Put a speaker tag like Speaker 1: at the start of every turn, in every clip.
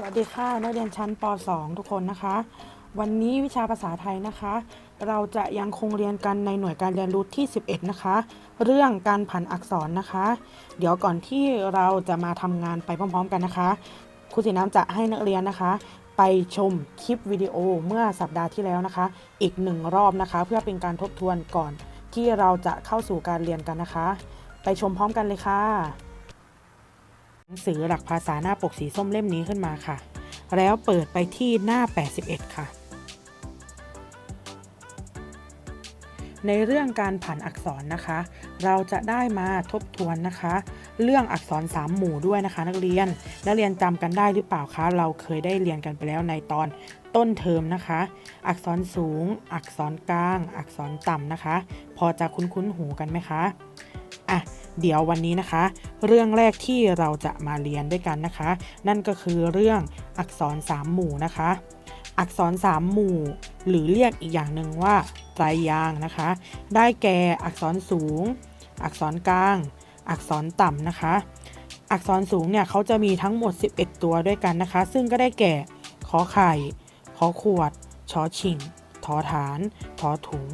Speaker 1: สวัสดีค่ะนักเรียนชั้นป .2 ทุกคนนะคะ วันนี้วิชาภาษาไทยนะคะ เราจะยังคงเรียนกันในหน่วยการเรียนรู้ที่ 11 นะคะ เรื่องการผันอักษรนะคะ เดี๋ยวก่อนที่เราจะมาทำงานไปพร้อม ๆ กันนะคะครูสีน้ำจะให้นักเรียนนะคะ ไปชมคลิปวิดีโอเมื่อสัปดาห์ที่แล้วนะคะ อีกหนึ่งรอบนะคะ เพื่อเป็นการทบทวนก่อนที่เราจะเข้าสู่การเรียนกันนะคะ ไปชมพร้อมกันเลยค่ะ หนังสือหลักภาษาหน้าปกสีส้มเล่มนี้ขึ้นมาค่ะ แล้วเปิดไปที่หน้า 81 ค่ะ ในเรื่องการผันอักษรนะคะ เราจะได้มาทบทวนนะคะ เรื่องอักษรสามหมู่ด้วยนะคะ นักเรียน นักเรียนจำกันได้หรือเปล่าคะ เราเคยได้เรียนกันไปแล้วในตอนต้นเทอมนะคะ อักษรสูง อักษรกลาง อักษรต่ำนะคะ พอจะคุ้นๆหูกันไหมคะ อะเดี๋ยววันนี้นะคะ เรื่องแรกที่เราจะมาเรียนด้วยกันนะคะ นั่นก็คือเรื่องอักษรสามหมู่นะคะ อักษรสามหมู่ หรือเรียกอีกอย่างหนึ่งว่าไตรยางนะคะ ได้แก่อักษรสูง อักษรกลาง อักษรต่ำนะคะ อักษรสูงเนี่ยเขาจะมีทั้งหมด 11 ตัวด้วยกันนะคะ ซึ่งก็ได้แก่ขอไข่ ขอขวด ชอชิงทอฐาน ทอถุง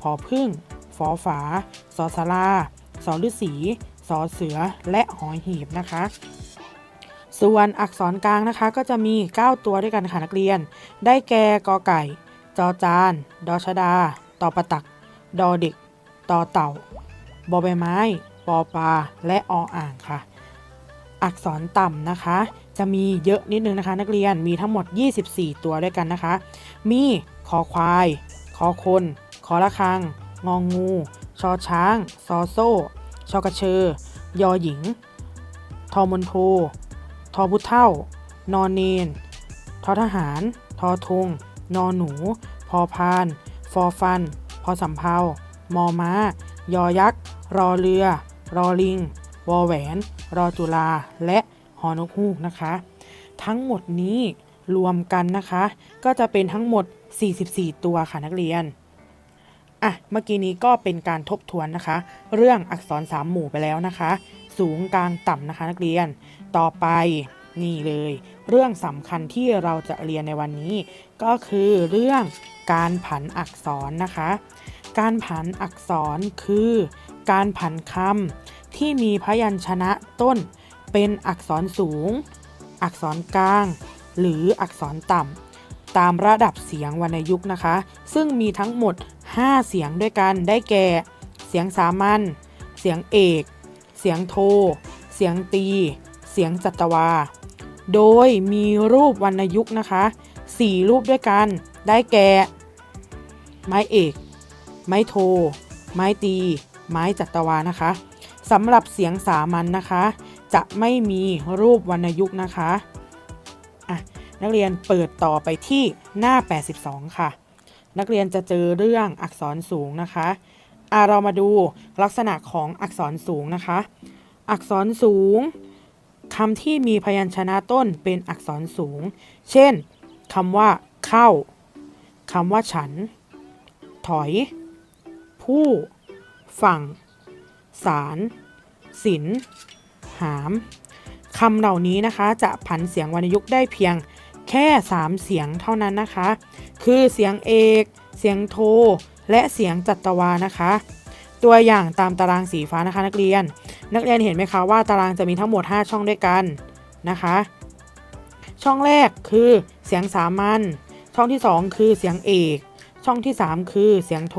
Speaker 1: พอพึ่ง ฟอฝา สอสารา อฤาษีสอเสือและหอหีบนะคะ ส่วนอักษรกลางนะคะก็จะมี 9 ตัวด้วยกันค่ะนักเรียน ได้แก่กอไก่ จอจาน ดอชดา ตอประตัก ดอเด็ก ตอเต่า บอใบไม้ ปอปลา และออ่างค่ะ อักษรต่ำนะคะ จะมีเยอะนิดนึงนะคะ นักเรียน มีทั้งหมด 24 ตัวด้วยกันนะคะ มีคอควาย คอคน คอละคัง งองู ชอช้าง ซอโซ่ ชอกระเชอยอหญิง ทอมนโท ทอพุเท่า นอนเนน ทอทหาร ทอทง นอนหนู พอพาน ฟอฟัน พอสำเพามอม้า ยอยักษ์ รอเรือ รอลิง วอแหวน รอจุลา และหอนกฮูกนะคะ ทั้งหมดนี้รวมกันนะคะ ก็จะเป็นทั้งหมด 44 ตัวค่ะนักเรียน อะเมื่อกี้นี้ก็เป็นการทบทวนนะคะ เรื่องอักษรสามหมู่ไปแล้วนะคะ สูงกลางต่ำนะคะนักเรียน ต่อไปนี่เลย เรื่องสำคัญที่เราจะเรียนในวันนี้ ก็คือเรื่องการผันอักษรนะคะ การผันอักษรคือ การผันคำที่มีพยัญชนะต้น เป็นอักษรสูง อักษรกลาง หรืออักษรต่ำ ตามระดับเสียงวรรณยุกต์นะคะ ซึ่งมีทั้งหมด 5 เสียงด้วยกันได้แก่ เสียงสามัญเสียงเอก เสียงโท เสียงตี เสียงจัตวา โดยมีรูปวรรณยุกต์นะคะ 4 รูปด้วยกันได้แก่ ไม้เอก ไม้โท ไม้ตี ไม้จัตวานะคะสำหรับเสียงสามัญนนะคะ จะไม่มีรูปวรรณยุกต์นะคะอะ นักเรียนเปิดต่อไปที่หน้า 82 ค่ะ นักเรียนจะเจอเรื่องอักษรสูงนะคะอะเรามาดูลักษณะของอักษรสูงนะคะ อักษรสูงคำที่มีพยัญชนะต้นเป็นอักษรสูง เช่นคำว่า เข้าคำว่าฉัน ถอย ผู้ ฝั่ง สารศิลหามคำเหล่านี้นะคะจะผันเสียงวรรณยุกต์ได้เพียง แค่ 3 เสียงเท่านั้นนะคะ คือเสียงเอก เสียงโท และเสียงจัตวานะคะ ตัวอย่างตามตารางสีฟ้านะคะ นักเรียน นักเรียนเห็นไหมคะว่าตารางจะมีทั้งหมด 5 ช่องด้วยกันนะคะ ช่องแรกคือเสียงสามัญ ช่องที่ 2 คือเสียงเอก ช่องที่ 3 คือเสียงโท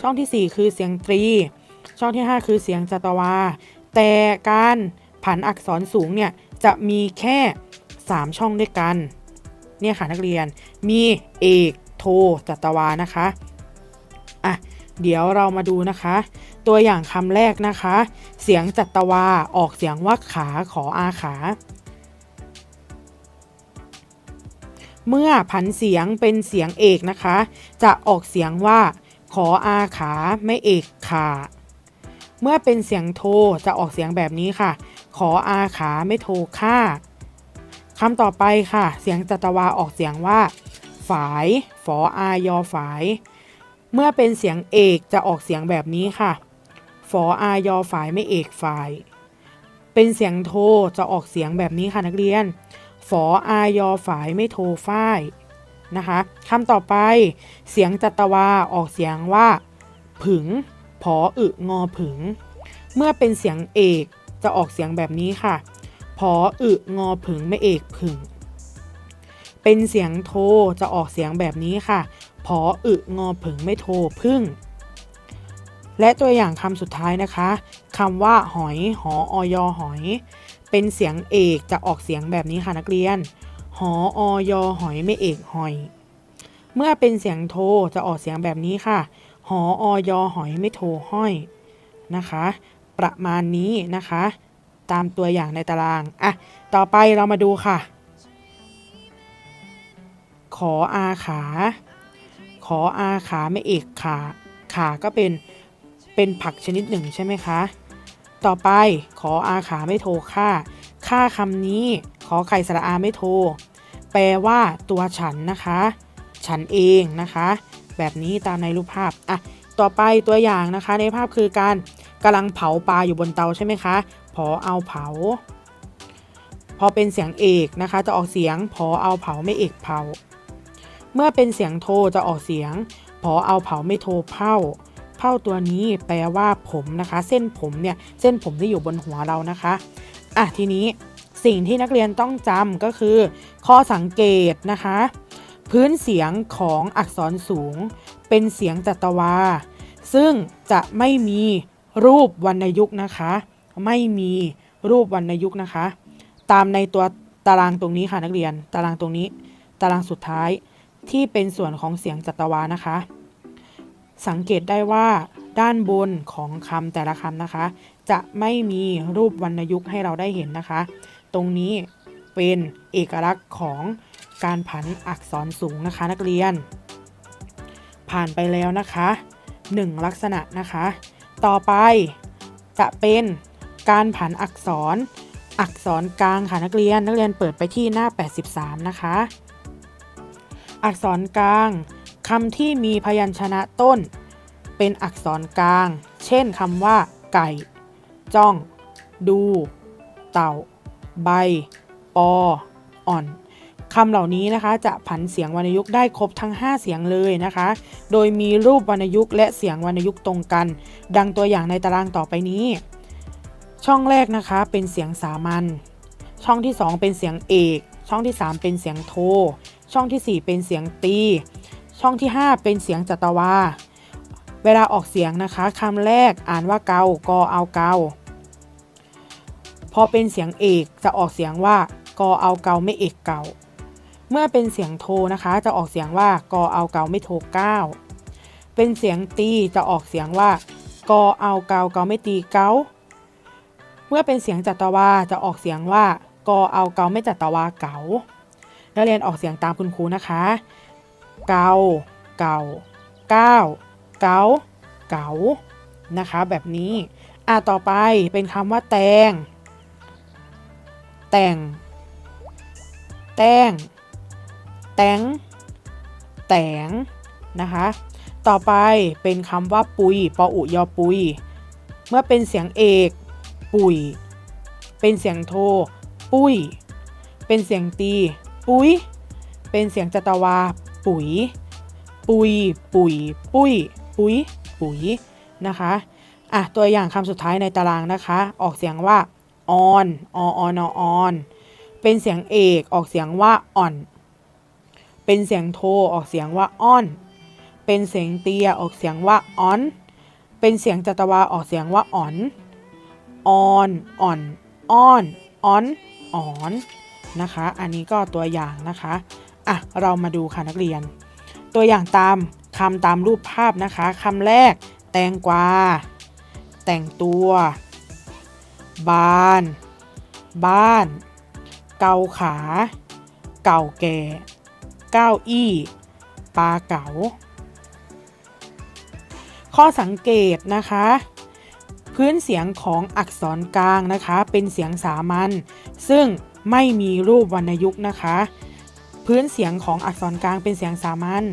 Speaker 1: ช่องทีสี่4 คือเสียงตรี ช่องที่ 5 คือเสียงจัตวา แต่การผันอักษรสูงเนี่ยจะมีแค่ 3 ช่องด้วยกัน เนี่ยค่ะนักเรียนมีเอกโทจัตวานะคะอะเดี๋ยวเรามาดูนะคะ ตัวอย่างคำแรกนะคะ เสียงจัตวาออกเสียงว่าขาขออาขา เมื่อผันเสียงเป็นเสียงเอกนะคะ จะออกเสียงว่า ขออาขาไม่เอกขาเมื่อเป็นเสียงโทจะออกเสียงแบบนี้ค่ะ ขออาขาไม่โทค่า คำต่อไปค่ะ เสียงจัตวาออกเสียงว่า ฝาย ฝออายอฝาย เมื่อเป็นเสียงเอกจะออกเสียงแบบนี้ค่ะ ฝออายอฝายไม่เอกฝาย เป็นเสียงโทจะออกเสียงแบบนี้ค่ะนักเรียน ฝออายอฝายไม่โทฝ้ายนะคะคำต่อไป เสียงจัตวาออกเสียงว่า ผึง ผออึงอผึง เมื่อเป็นเสียงเอกจะออกเสียงแบบนี้ค่ะ ออึงอผึงไม่เอกผึงเป็นเสียงโทจะออกเสียงแบบนี้ค่ะ ผออึงอผึงไม่โทพึ่ง และตัวอย่างคำสุดท้ายนะคะคำว่าหอยหออยหอย เป็นเสียงเอกจะออกเสียงแบบนี้ค่ะนักเรียน หออยหอยไม่เอกหอย เมื่อเป็นเสียงโทจะออกเสียงแบบนี้ค่ะ หออยหอยไม่โทห้อยนะคะ ประมาณนี้นะคะ ตามตัวอย่างในตาราง อะ ต่อไปเรามาดูค่ะ ขออาขา ขออาขาไม่เอกขา ขาก็เป็น เป็นผักชนิดหนึ่งใช่ไหมคะ ต่อไปขออาขาไม่โทค่า ค่าคำนี้ขอไข่สระอาไม่โท แปลว่าตัวฉันนะคะ ฉันเองนะคะ แบบนี้ตามในรูปภาพ อะ ต่อไปตัวอย่างนะคะในภาพคือการกำลังเผาปลาอยู่บนเตาใช่ไหมคะ พอเอาเผา พอเป็นเสียงเอกนะคะ จะออกเสียงพอเอาเผาไม่เอกเผา เมื่อเป็นเสียงโทจะออกเสียงพอเอาเผาไม่โทเผาเผาตัวนี้แปลว่าผมนะคะ เส้นผมเนี่ยเส้นผมที่อยู่บนหัวเรานะคะอะทีนี้สิ่งที่นักเรียนต้องจำก็คือ ข้อสังเกตนะคะ พื้นเสียงของอักษรสูง เป็นเสียงจัตวา ซึ่งจะไม่มีรูปวรรณยุกต์นะคะ ไม่มีรูปวรรณยุกต์นะคะ ตามในตัวตารางตรงนี้ค่ะนักเรียน ตารางตรงนี้ ตารางสุดท้ายที่เป็นส่วนของเสียงจัตวานะคะ สังเกตได้ว่าด้านบนของคำแต่ละคำนะคะ จะไม่มีรูปวรรณยุกต์ให้เราได้เห็นนะคะ ตรงนี้เป็นเอกลักษณ์ของการผันอักษรสูงนะคะนักเรียน ผ่านไปแล้วนะคะหนึ่งลักษณะนะคะ ต่อไปจะเป็น การผันอักษร อักษรกลางค่ะนักเรียน นักเรียนเปิดไปที่หน้า 83 นะคะ อักษรกลางคำที่มีพยัญชนะต้น เป็นอักษรกลาง เช่นคำว่า ไก่ จ้อง ดู เต่า ใบ ปอ อ่อนคำเหล่านี้นะคะจะผันเสียงวรรณยุกต์ได้ครบทั้ง 5 เสียงเลยนะคะ โดยมีรูปวรรณยุกต์และเสียงวรรณยุกต์ตรงกัน ดังตัวอย่างในตารางต่อไปนี้ ช่องแรกนะคะเป็นเสียงสามัญ ช่องที่ 2 เป็นเสียงเอก ช่องที่ 3 เป็นเสียงโท ช่องทีสี่ 4 เป็นเสียงตี ช่องที่ 5 เป็นเสียงจัตวา เวลาออกเสียงนะคะคำแรกอ่านว่าเกากอเอาเกา พอเป็นเสียงเอกจะออกเสียงว่ากอเอาเกาไม่เอกเกา เมื่อเป็นเสียงโทนะคะ จะออกเสียงว่ากอเอาเกาไม่โทเก้า เป็นเสียงตีจะออกเสียงว่ากอเอาเกาเกาไม่ตีเกา มื่อเป็นเสียงจัตวาจะออกเสียงว่ากอเอาเกาไม่จัตวาเก๋านักเรียนออกเสียงตามคุณครูนะคะ เกาเก่าก้าเกาเกานะคะ แบบนี้อะต่อไปเป็นคำว่าแตง แต่ง แตงแตงแตงนะคะ ต่อไปเป็นคำว่าปุยปออุยอปุย เมื่อเป็นเสียงเอก ปุ๋ยเป็นเสียงโท ปุ้ย เป็นเสียงตี ปุ้ย เป็นเสียงจัตวา ปุ๋ย ปุย ปุ๋ย ปุ้ย ปุ้ยปุ๋ย นะคะอะตัวอย่างคำสุดท้ายในตารางนะคะ ออกเสียงว่าออนอออนออนเป็นเสียงเอกออกเสียงว่าอ่อน เป็นเสียงโทออกเสียงว่าอ้อน เป็นเสียงเตียออกเสียงว่าอ้อน เป็นเสียงจัตวาออกเสียงว่าอ่อน ออนอ่อนอ้อนออนอ่อนนะคะ อันนี้ก็ตัวอย่างนะคะ อะ เรามาดูค่ะนักเรียน ตัวอย่างตามคำตามรูปภาพนะคะคำแรก แตงกวา แต่งตัว บาน บ้าน เกาขา เก่าแก่ เก้าอี้ ปลาเก๋าข้อสังเกตนะคะ พื้นเสียงของอักษรกลางนะคะ เป็นเสียงสามัญซึ่งไม่มีรูปวรรณยุกต์นะคะ พื้นเสียงของอักษรกลางเป็นเสียงสามัญ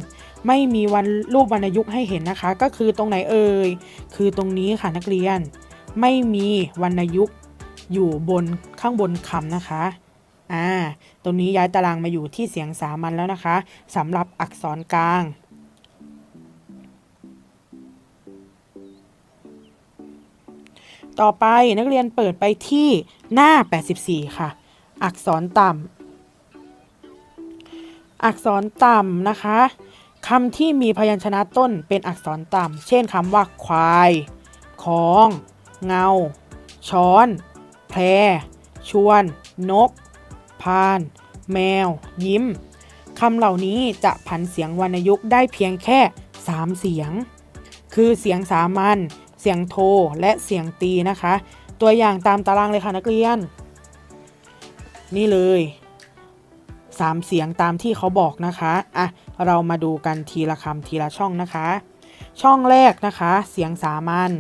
Speaker 1: ไม่มีวันรูปวรรณยุกต์ให้เห็นนะคะ ก็คือตรงไหนเอ่ยคือตรงนี้ค่ะนักเรียน ไม่มีวรรณยุกต์อยู่บนข้างบนคำนะคะอ่าตรงนี้ย้ายตารางมาอยู่ที่เสียงสามัญแล้วนะคะสำหรับอักษรกลาง ต่อไปนักเรียนเปิดไปที่หน้า 84 ค่ะ อักษรต่ำอักษรต่ำนะคะคำที่มีพยัญชนะต้นเป็นอักษรต่ำเช่นคำว่าควายคอง เงา ช้อน แพร ชวน นก พาน แมว ยิ้มคำเหล่านี้จะผันเสียงวรรณยุกต์ได้เพียงแค่ 3 เสียง คือเสียงสามัญ เสียงโท และเสียงตีนะคะ ตัวอย่างตามตารางเลยค่ะนักเรียน นี่เลย3เสียงตามที่เขาบอกนะคะอะเรามาดูกันทีละคำทีละช่องนะคะ ช่องแรกนะคะ เสียงสามัญ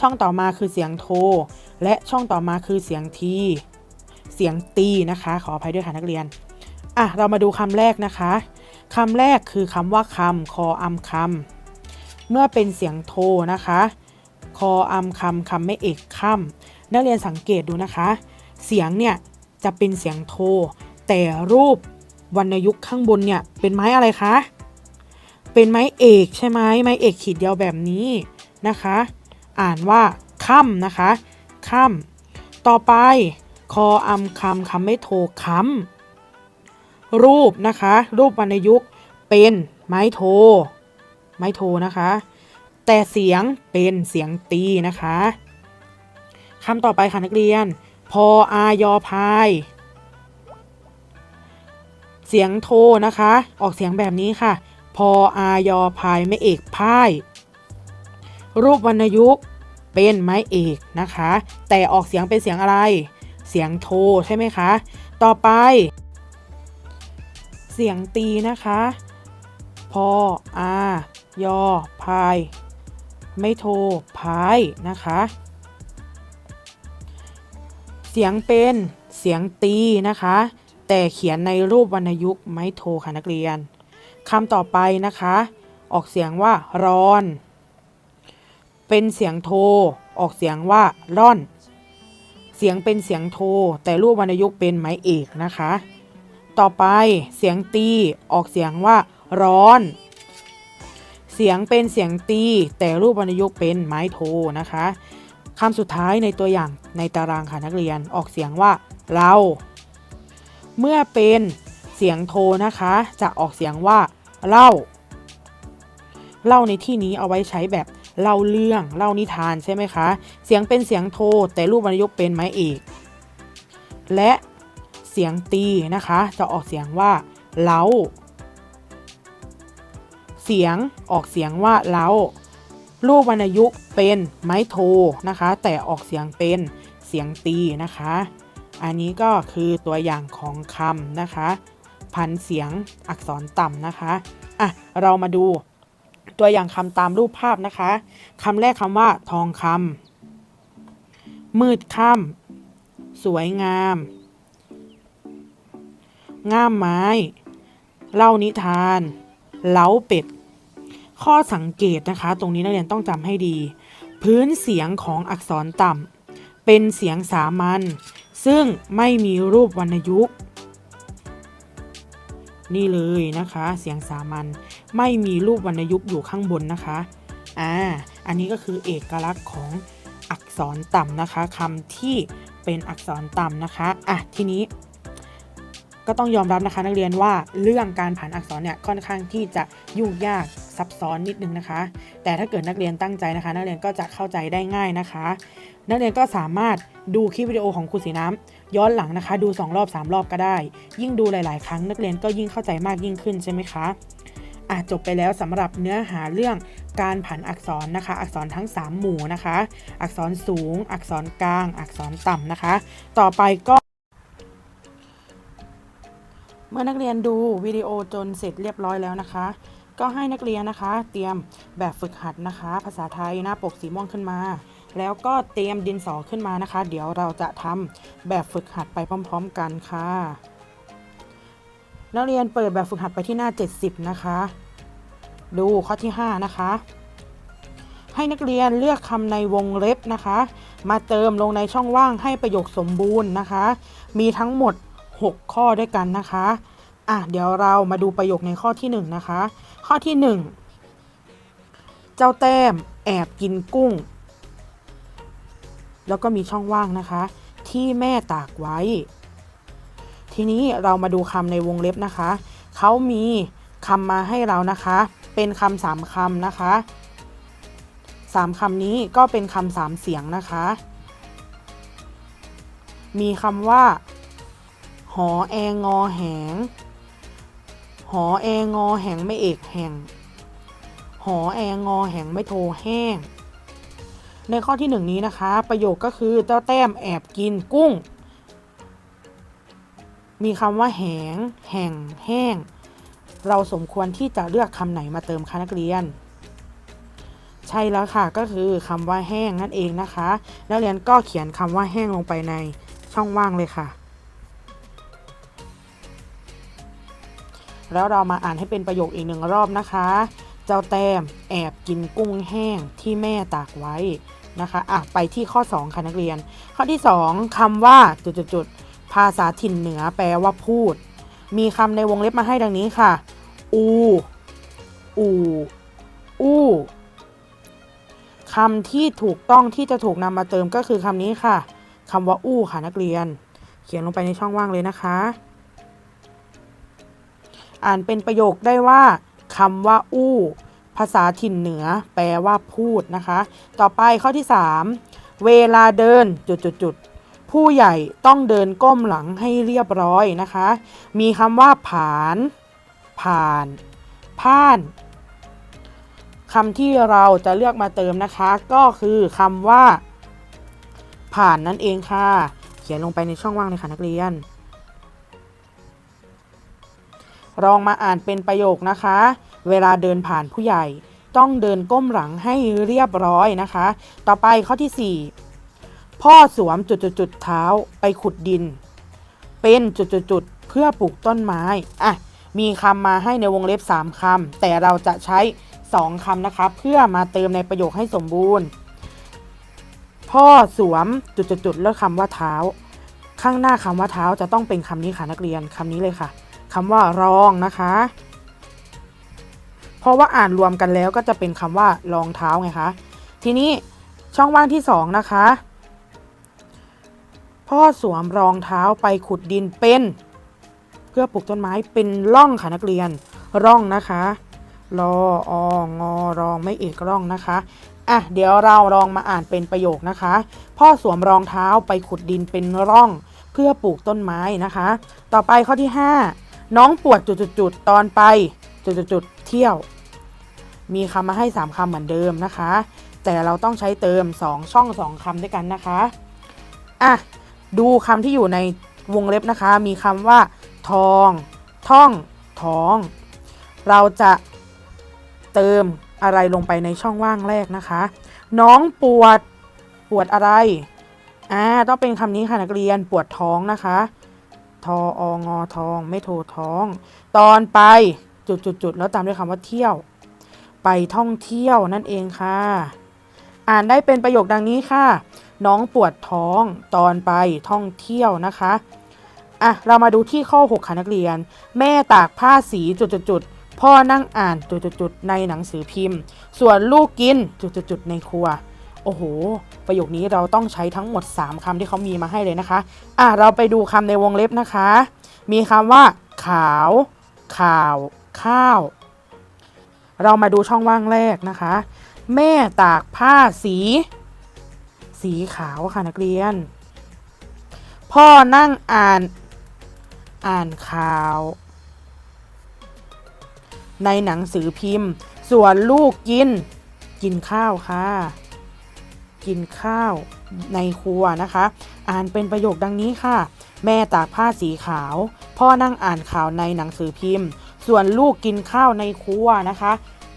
Speaker 1: ช่องต่อมาคือเสียงโท และช่องต่อมาคือเสียงทีเสียงตีนะคะ ขออภัยด้วยค่ะนักเรียนอะเรามาดูคำแรกนะคะคำแรกคือคำว่าคำคออำคำเมื่อเป็นเสียงโทนะคะ คออำคำคำไม่เอกคำนักเรียนสังเกตดูนะคะ เสียงเนี่ยจะเป็นเสียงโท แต่รูปวรรณยุกต์ข้างบนเนี่ยเป็นไม้อะไรคะ เป็นไม้เอกใช่ไหมไม้เอกขีดเดียวแบบนี้นะคะ อ่านว่าค่ำนะคะค่ำต่อไปคออำคำคำไม่โทคำรูปนะคะ รูปวรรณยุกต์เป็นไม้โท ไม้โทนะคะ แต่เสียงเป็นเสียงตีนะคะคำต่อไปค่ะนักเรียน พออายอพาย เสียงโทนะคะ ออกเสียงแบบนี้ค่ะ พออายอพายไม่เอกพาย รูปวรรณยุกต์เป็นไม้เอกนะคะ แต่ออกเสียงเป็นเสียงอะไร เสียงโทใช่ไหมคะ ต่อไป เสียงตีนะคะ พออายอพาย ไม่โทรพายนะคะ เสียงเป็นเสียงตีนะคะ แต่เขียนในรูปวรรณยุกต์ไม่โทค่ะนักเรียนคำต่อไปนะคะ ออกเสียงว่าร้อน เป็นเสียงโท ออกเสียงว่าร่อน เสียงเป็นเสียงโท แต่รูปวรรณยุกต์เป็นไม้เอกนะคะ ต่อไปเสียงตีออกเสียงว่าร้อน เสียงเป็นเสียงตี แต่รูปวรรณยุกต์เป็นไม้โทนะคะคำสุดท้ายในตัวอย่างในตารางค่ะนักเรียนออกเสียงว่าเรา เมื่อเป็นเสียงโทนะคะ จะออกเสียงว่าเล่า เล่าในที่นี้เอาไว้ใช้แบบเล่าเรื่องเล่านิทานใช่ไหมคะ เสียงเป็นเสียงโท แต่รูปวรรณยุกต์เป็นไม้เอกและเสียงตีนะคะ จะออกเสียงว่าเล้า เสียงออกเสียงว่าเล้ารูปวรรณยุกต์เป็นไม้โทนะคะ แต่ออกเสียงเป็นเสียงตีนะคะ อันนี้ก็คือตัวอย่างของคำนะคะ พันเสียงอักษรต่ำนะคะอะเรามาดูตัวอย่างคำตามรูปภาพนะคะคำแรกคำว่าทองคำมืดค่ำสวยงาม ง่ามไม้ เล่านิทาน เล้าเป็ด ข้อสังเกตนะคะ ตรงนี้นักเรียนต้องจำให้ดี พื้นเสียงของอักษรต่ำเป็นเสียงสามัญซึ่งไม่มีรูปวรรณยุกต์นี่เลยนะคะ เสียงสามัญไม่มีรูปวรรณยุกต์อยู่ข้างบนนะคะอ่าอันนี้ก็คือเอกลักษณ์ของอักษรต่ำนะคะคำที่เป็นอักษรต่ำนะคะอะทีนี้ ก็ต้องยอมรับนะคะนักเรียนว่าเรื่องการผันอักษรเนี่ยค่อนข้างที่จะยุ่งยากซับซ้อนนิดนึงนะคะ แต่ถ้าเกิดนักเรียนตั้งใจนะคะ นักเรียนก็จะเข้าใจได้ง่ายนะคะ นักเรียนก็สามารถดูคลิปวิดีโอของครูสีน้ำย้อนหลังนะคะ ดู 2 รอบ 3 รอบก็ได้ ยิ่งดูหลาย ๆ ครั้ง นักเรียนก็ยิ่งเข้าใจมากยิ่งขึ้นใช่ไหมคะอะจบไปแล้วสำหรับเนื้อหาเรื่องการผันอักษรนะคะ อักษรทั้ง 3 หมู่นะคะ อักษรสูง อักษรกลาง อักษรต่ำนะคะ ต่อไปก็ มื่อนักเรียนดูวิดีโอจนเสร็จเรียบร้อยแล้วนะคะ ก็ให้นักเรียนนะคะ เตรียมแบบฝึกหัดนะคะ ภาษาไทยหน้าปกสีม่วงขึ้นมา แล้วก็เตรียมดินสอขึ้นมานะคะ เดี๋ยวเราจะทำแบบฝึกหัดไปพร้อม ๆ กันค่ะ นักเรียนเปิดแบบฝึกหัดไปที่หน้า 70 นะคะ ดูข้อที่ 5 นะคะ ให้นักเรียนเลือกคำในวงเล็บนะคะ มาเติมลงในช่องว่างให้ประโยคสมบูรณ์นะคะ มีทั้งหมด 6 ข้อด้วยกันนะคะ อะเดี๋ยวเรามาดูประโยคในข้อที่ 1 นะคะ ข้อที่ 1 เจ้าแต้มแอบกินกุ้ง แล้วก็มีช่องว่างนะคะ ที่แม่ตากไว้ ทีนี้เรามาดูคำในวงเล็บนะคะ เขามีคำมาให้เรานะคะ เป็นคำสามคำนะคะสามคำนี้ก็เป็นคำสามเสียงนะคะ มีคำว่า หอแองอแหง หอแองอแหงไม่เอกแห่ง หอแองอแหงไม่โทแห้ง ในข้อที่หนึ่งนี้นะคะ ประโยคก็คือเจ้าแต้มแอบกินกุ้ง มีคำว่าแหง แห่ง แห้ง เราสมควรที่จะเลือกคำไหนมาเติมคะนักเรียนใช่แล้วค่ะก็คือคำว่าแห้งนั่นเองนะคะ นักเรียนก็เขียนคำว่าแห้งลงไปในช่องว่างเลยค่ะ แล้วเรามาอ่านให้เป็นประโยคอีกหนึ่งรอบนะคะ เจ้าแต้มแอบกินกุ้งแห้งที่แม่ตากไว้นะคะอะไปที่ข้อ 2 ค่ะนักเรียน ข้อที่ 2คำว่าจุดๆภาษาถิ่นเหนือแปลว่าพูด มีคำในวงเล็บมาให้ดังนี้ค่ะ อู อู อู้คำที่ถูกต้องที่จะถูกนำมาเติมก็คือคำนี้ค่ะคำว่าอู้ค่ะนักเรียน เขียนลงไปในช่องว่างเลยนะคะ อ่านเป็นประโยคได้ว่าคำว่า อู้ ภาษาถิ่นเหนือ แปลว่าพูดนะคะ ต่อไปข้อที่ 3 เวลาเดินจุดๆๆผู้ใหญ่ต้องเดินก้มหลังให้เรียบร้อยนะคะ มีคำว่า ผาน ผ่านผ่านคำที่เราจะเลือกมาเติมนะคะ ก็คือคำว่า ผ่านนั่นเองค่ะ เขียนลงไปในช่องว่างเลยค่ะนักเรียน ลองมาอ่านเป็นประโยคนะคะ เวลาเดินผ่านผู้ใหญ่ ต้องเดินก้มหลังให้เรียบร้อยนะคะ ต่อไปข้อที่ 4 พ่อสวมจุดๆๆเท้าไปขุดดิน เป็นจุดๆๆเพื่อปลูกต้นไม้ อะ มีคำมาให้ในวงเล็บ 3คำแต่เราจะใช้ 2คำนะคะ เพื่อมาเติมในประโยคให้สมบูรณ์ พ่อสวมจุดๆๆแล้วคำว่าเท้า ข้างหน้าคำว่าเท้าจะต้องเป็นคำนี้ค่ะนักเรียนคำนี้เลยค่ะ คำว่ารองนะคะ เพราะว่าอ่านรวมกันแล้วก็จะเป็นคำว่ารองเท้าไงคะทีนี้ช่องว่างที่สองนะคะ พ่อสวมรองเท้าไปขุดดินเป็น เพื่อปลูกต้นไม้เป็นร่องค่ะนักเรียนร่องนะคะรอองอรองไม่เอกร่องนะคะอะเดี๋ยวเราลองมาอ่านเป็นประโยคนะคะ พ่อสวมรองเท้าไปขุดดินเป็นร่อง เพื่อปลูกต้นไม้นะคะ ต่อไปข้อที่ 5 น้องปวดจุดๆตอนไปจุดๆเที่ยว มีคำมาให้ 3คำเหมือนเดิมนะคะ แต่เราต้องใช้เติม 2 ช่อง 2คำด้วยกันนะคะอะดูคำที่อยู่ในวงเล็บนะคะ มีคำว่า ทอง ท่อง ท้อง เราจะเติมอะไรลงไปในช่องว่างแรกนะคะ น้องปวดปวดอะไรอ่าต้องเป็นคำนี้ค่ะนักเรียนปวดท้องนะคะ ทอองอทอง ไม่โทท้อง ตอนไปจุดจุดจุดแล้วตามด้วยคำว่าเที่ยว ไปท่องเที่ยวนั่นเองค่ะ อ่านได้เป็นประโยคดังนี้ค่ะ น้องปวดท้องตอนไปท่องเที่ยวนะคะอะเรามาดูที่ข้อ 6ค่ะนักเรียน แม่ตากผ้าสีจุดๆๆพ่อนั่งอ่านจุดๆๆในหนังสือพิมพ์ ส่วนลูกกินจุดๆๆในครัว โอ้โห ประโยคนี้เราต้องใช้ทั้งหมด 3คำที่เขามีมาให้เลยนะคะ อะเราไปดูคำในวงเล็บนะคะ มีคำว่า ขาว ข่าว ข้าว เรามาดูช่องว่างแรกนะคะ แม่ตากผ้าสี สีขาวค่ะนักเรียน พ่อนั่งอ่าน อ่านข่าว ในหนังสือพิมพ์ ส่วนลูกกิน กินข้าวค่ะ กินข้าวในครัวนะคะ อ่านเป็นประโยคดังนี้ค่ะ แม่ตากผ้าสีขาว พ่อนั่งอ่านข่าวในหนังสือพิมพ์ ส่วนลูกกินข้าวในครัวนะคะ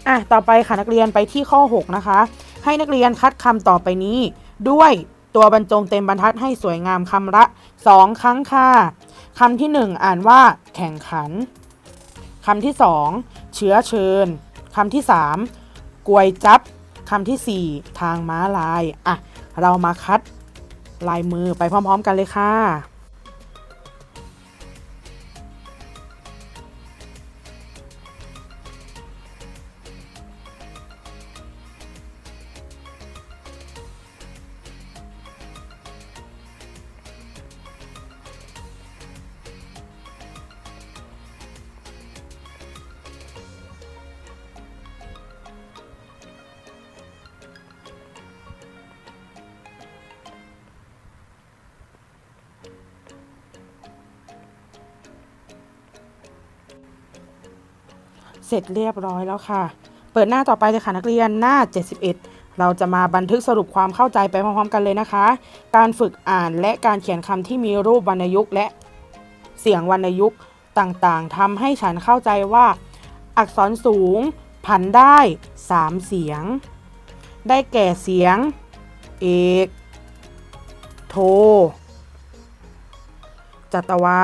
Speaker 1: อะต่อไปค่ะนักเรียนไปที่ข้อ 6 นะคะ ให้นักเรียนคัดคำต่อไปนี้ ด้วยตัวบรรจงเต็มบรรทัดให้สวยงามคำละ 2 ครั้งค่ะคำที่ 1 อ่านว่า แข่งขันคำที่ 2 เชื้อเชิญคำที่ 3 กวยจับ คำทีสี่ 4 ทางม้าลาย อะ เรามาคัดลายมือไปพร้อม ๆ กันเลยค่ะ เรียบร้อยแล้วค่ะ เปิดหน้าต่อไปเลยค่ะนักเรียนหน้า 71 เราจะมาบันทึกสรุปความเข้าใจไปพร้อมๆกันเลยนะคะ การฝึกอ่านและการเขียนคำที่มีรูปวรรณยุกต์และเสียงวรรณยุกต์ต่างๆทำให้ฉันเข้าใจว่า อักษรสูง ผันได้ 3 เสียง ได้แก่เสียง เอก โท จัตวา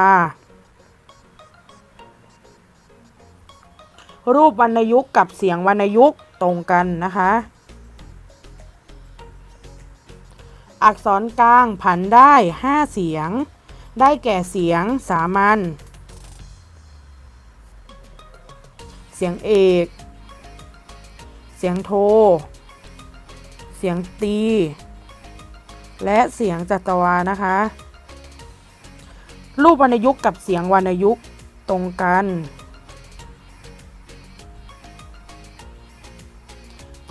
Speaker 1: รูปวรรณยุกต์กับเสียงวรรณยุกต์ตรงกันนะคะ อักษรกลางผันได้ 5 เสียง ได้แก่เสียงสามัญเสียงเอก เสียงโท เสียงตี และเสียงจัตวานะคะ รูปวรรณยุกต์กับเสียงวรรณยุกต์ตรงกัน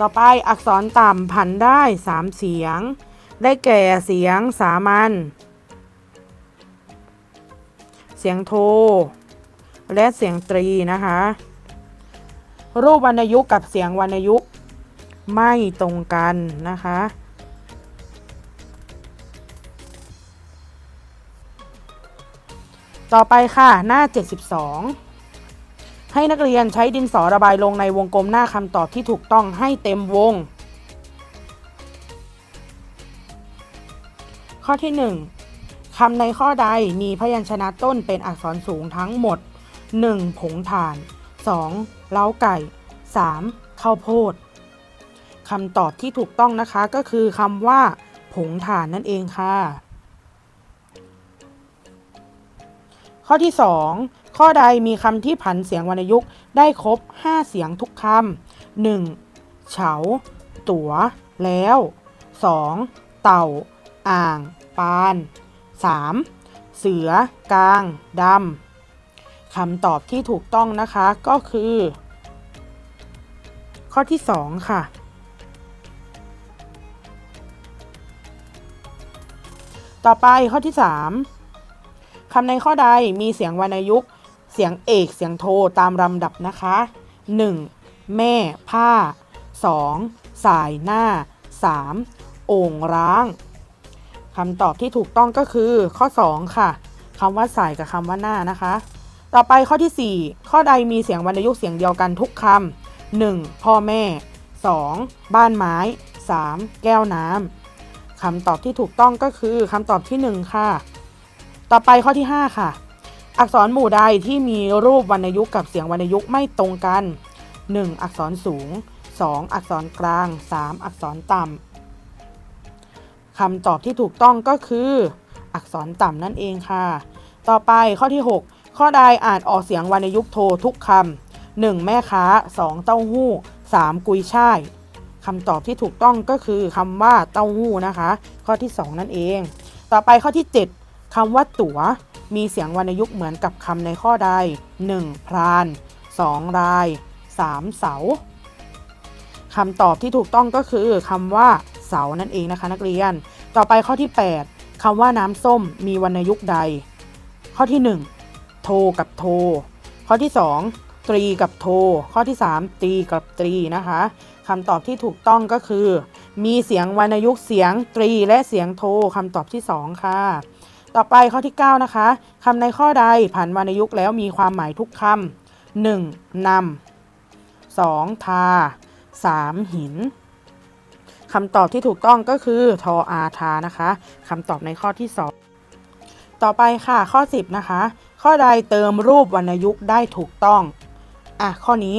Speaker 1: ต่อไปอักษรต่ำผันได้ 3 เสียง ได้แก่เสียงสามัญ เสียงโท และเสียงตรีนะคะ รูปวรรณยุกต์กับเสียงวรรณยุกต์ไม่ตรงกันนะคะ ต่อไปค่ะหน้า 72 ให้นักเรียนใช้ดินสอระบายลงในวงกลมหน้าคำตอบที่ถูกต้องให้เต็มวง ข้อที่ 1คำในข้อใดมีพยัญชนะต้นเป็นอักษรสูงทั้งหมด 1. ผงถ่าน 2. เล้าไก่ 3. ข้าวโพดคำตอบที่ถูกต้องนะคะก็คือคำว่า ผงถ่านนั่นเองค่ะ ข้อที่ 2 ข้อใดมีคำที่ผันเสียงวรรณยุกต์ได้ครบ 5 เสียงทุกคำ 1. เฉา ตั๋ว แล้ว 2. เต่า อ่าง ปาน 3. เสือ กลาง ดำ คำตอบที่ถูกต้องนะคะก็คือ ข้อที่ 2 ค่ะ ต่อไปข้อที่ 3คำในข้อใดมีเสียงวรรณยุกต์ เสียงเอกเสียงโทตามลำดับนะคะ 1. แม่ผ้า 2. สายหน้า 3. โอ่งร้างคำตอบที่ถูกต้องก็คือข้อ 2 ค่ะคำว่าสายกับคำว่าหน้านะคะ ต่อไปข้อที่ 4 ข้อใดมีเสียงวรรณยุกต์เสียงเดียวกันทุกคำ 1. พ่อแม่ 2. บ้านไม้ 3. แก้วน้ำคำตอบที่ถูกต้องก็คือคำตอบที่ 1 ค่ะ ต่อไปข้อที่ 5 ค่ะ อักษรหมู่ใดที่มีรูปวรรณยุกต์กับเสียงวรรณยุกต์ไม่ตรงกัน 1. อักษรสูง 2. อักษรกลาง 3. อักษรต่ำคำตอบที่ถูกต้องก็คือ อักษรต่ำนั่นเองค่ะ ต่อไปข้อที่ 6 ข้อใดอ่านออกเสียงวรรณยุกต์โททุกคำ 1. แม่ค้า 2. เต้าหู้ 3. กุยช่ายคำตอบที่ถูกต้องก็คือคำว่าเต้าหู้นะคะ ข้อที่ 2 นั่นเอง ต่อไปข้อที่ 7 คำว่าตั๋ว มีเสียงวรรณยุกต์เหมือนกับคำในข้อใด 1. พราน 2. ราย 3. เสาคำตอบที่ถูกต้องก็คือคำว่า เสานั่นเองนะคะ นักเรียน ต่อไปข้อที่ 8คำว่าน้ำส้มมีวรรณยุกต์ใด ข้อที่ 1 โทกับโท ข้อที่ 2 ตรีกับโท ข้อที่ 3 ตรีกับตรีนะคะคำตอบที่ถูกต้องก็คือ มีเสียงวรรณยุกต์เสียงตรีและเสียงโทคำตอบที่ 2 ค่ะ ต่อไปข้อที่ 9 นะคะคำในข้อใดผันวรรณยุกต์แล้วมีความหมายทุกคำ 1. นำ 2. ทา 3. หินคำตอบที่ถูกต้องก็คือทออาทานะคะคำตอบในข้อที่ 2 ต่อไปค่ะข้อ 10 นะคะ ข้อใดเติมรูปวรรณยุกต์ได้ถูกต้องอะข้อนี้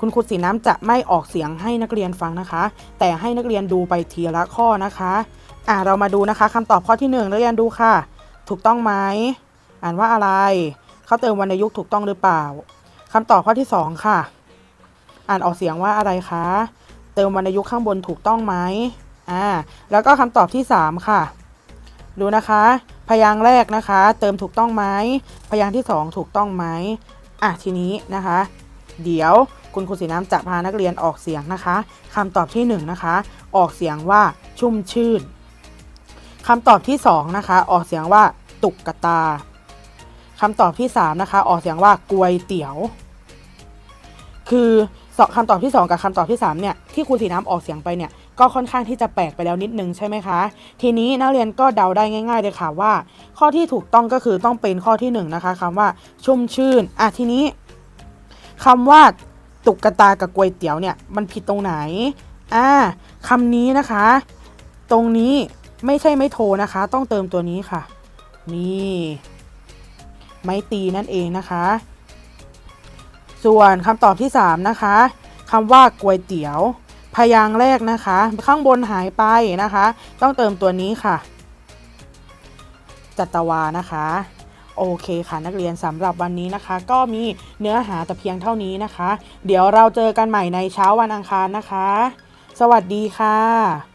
Speaker 1: คุณครูสีน้ำจะไม่ออกเสียงให้นักเรียนฟังนะคะ แต่ให้นักเรียนดูไปทีละข้อนะคะ อะเรามาดูนะคะคำตอบข้อที่1นักเรียนดูค่ะ ถูกต้องไหมอ่านว่าอะไร เขาเติมวรรณยุกต์ถูกต้องหรือเปล่าคำตอบข้อที่ 2 ค่ะ อ่านออกเสียงว่าอะไรคะ เติมวรรณยุกต์ข้างบนถูกต้องไหมอ่าแล้วก็คำตอบที่ 3 ค่ะ ดูนะคะ พยางค์แรกนะคะ เติมถูกต้องไหมพยางค์ที่ 2 ถูกต้องไหมอะทีนี้นะคะ เดี๋ยวคุณครูสีน้ำจะพานักเรียนออกเสียงนะคะคำตอบที่ 1 นะคะ ออกเสียงว่าชุ่มชื่น คำตอบที่ 2 นะคะ ออกเสียงว่าตุกกตาคำตอบที่ 3 นะคะ ออกเสียงว่ากวยเตี๋ยว คือสองคำตอบที่ 2 กับคำตอบที่ 3 เนี่ย ที่ครูสีน้ำออกเสียงไปเนี่ย ก็ค่อนข้างที่จะแปลกไปแล้วนิดนึงใช่ไหมคะ ทีนี้นักเรียนก็เดาได้ง่าย ๆ เลยค่ะว่า ข้อที่ถูกต้องก็คือต้องเป็นข้อที่ 1 นะคะคำว่าชุ่มชื่น อะทีนี้คำว่าตุกกตากับกวยเตี๋ยวเนี่ยมันผิดตรงไหน อ่าคำนี้นะคะ ตรงนี้ ไม่ใช่ไม่โทรนะคะ ต้องเติมตัวนี้ค่ะ นี่ ไม้ตีนั่นเองนะคะ ส่วนคำตอบที่ 3 นะคะคำว่าก๋วยเตี๋ยว พยางค์แรกนะคะ ข้างบนหายไปนะคะ ต้องเติมตัวนี้ค่ะ จัตวานะคะโอเคค่ะนักเรียนสำหรับวันนี้นะคะ ก็มีเนื้อหาแต่เพียงเท่านี้นะคะ เดี๋ยวเราเจอกันใหม่ในเช้าวันอังคารนะคะ สวัสดีค่ะ